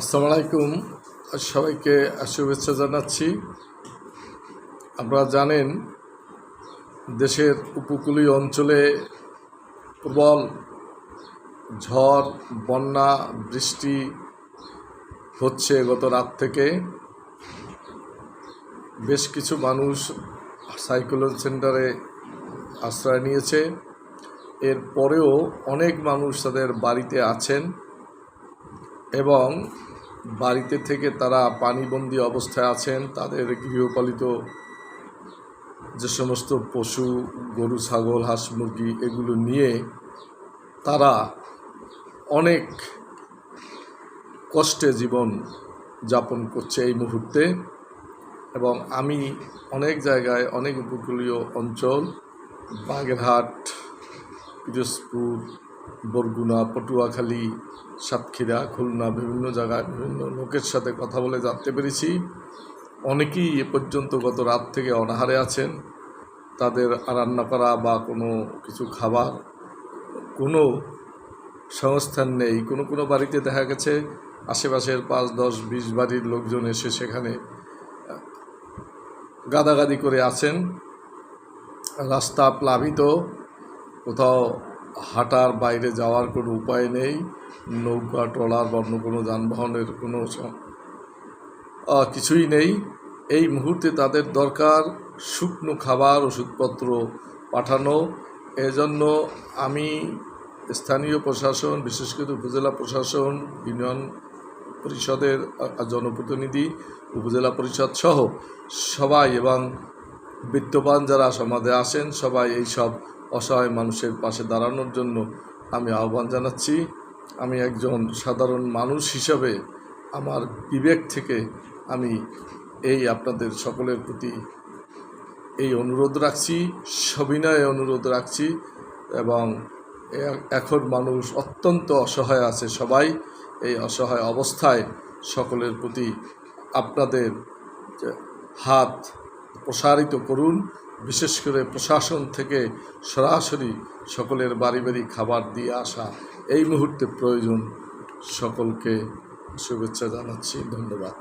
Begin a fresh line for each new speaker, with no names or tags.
আসসালামু আলাইকুম। সবাইকে শুভেচ্ছা জানাচ্ছি। আপনারা জানেন, দেশের উপকূলীয় অঞ্চলে প্রবল ঝড়, বন্যা, বৃষ্টি হচ্ছে গত রাত থেকে। বেশ কিছু মানুষ সাইক্লোন সেন্টারে আশ্রয় নিয়েছে। এর পরেও অনেক মানুষ তাদের বাড়িতে আছেন। এবং বাড়িতে থেকে তারা পানিবন্দী অবস্থায় আছেন, তাদের গৃহপালিত যে সমস্ত পশু, গরু, ছাগল, হাঁস, মুরগি, এগুলো নিয়ে তারা অনেক কষ্টে জীবন যাপন করছে এই মুহূর্তে এবং আমি অনেক জায়গায়, অনেক উপকূলীয় অঞ্চল, বাগেরহাট, পিরোজপুর বরগুনা, পটুয়াখালী, সাতক্ষীরা, খুলনা, বিভিন্ন জায়গায় বিভিন্ন লোকের সাথে কথা বলে জানতে পেরেছি। অনেকেই এ পর্যন্ত গত রাত থেকে অনাহারে আছেন। তাদের রান্না করা বা কোনো কিছু খাবার কোনো সংস্থান নেই। কোনো কোনো বাড়িতে দেখা গেছে আশেপাশের পাঁচ, দশ, বিশ বাড়ির লোকজন এসে সেখানে গাদাগাদি করে আছেন। রাস্তা প্লাবিত, কোথাও হাঁটার বাইরে যাওয়ার কোনো উপায় নেই, নৌকা, ট্রলার বা অন্য কোনো যানবাহনের কোনো কিছুই নেই। এই মুহূর্তে তাদের দরকার শুকনো খাবার, ওষুধপত্র পাঠানো। এজন্য আমি স্থানীয় প্রশাসন, বিশেষ করে উপজেলা প্রশাসন, ইউনিয়ন পরিষদের জনপ্রতিনিধি, উপজেলা পরিষদ সহ সবাই এবং বিত্তবান যারা সমাজে আসেন সবাই এই সব অসহায় মানুষের পাশে দাঁড়ানোর জন্য আমি আহ্বান জানাচ্ছি। আমি একজন সাধারণ মানুষ হিসাবে আমার বিবেক থেকে আমি এই আপনাদের সকলের প্রতি এই অনুরোধ রাখছি, সবিনয়ে অনুরোধ রাখছি এবং এখন মানুষ অত্যন্ত অসহায় আছে সবাই। এই অসহায় অবস্থায় সকলের প্রতি আপনাদের হাত প্রসারিত করুন। বিশেষ করে প্রশাসন থেকে সরাসরি সকলের বাড়ি বাড়ি খাবার দিয়ে আসা, এই মুহূর্তে প্রয়োজন সকলকে শুভেচ্ছা জানাচ্ছি। ধন্যবাদ।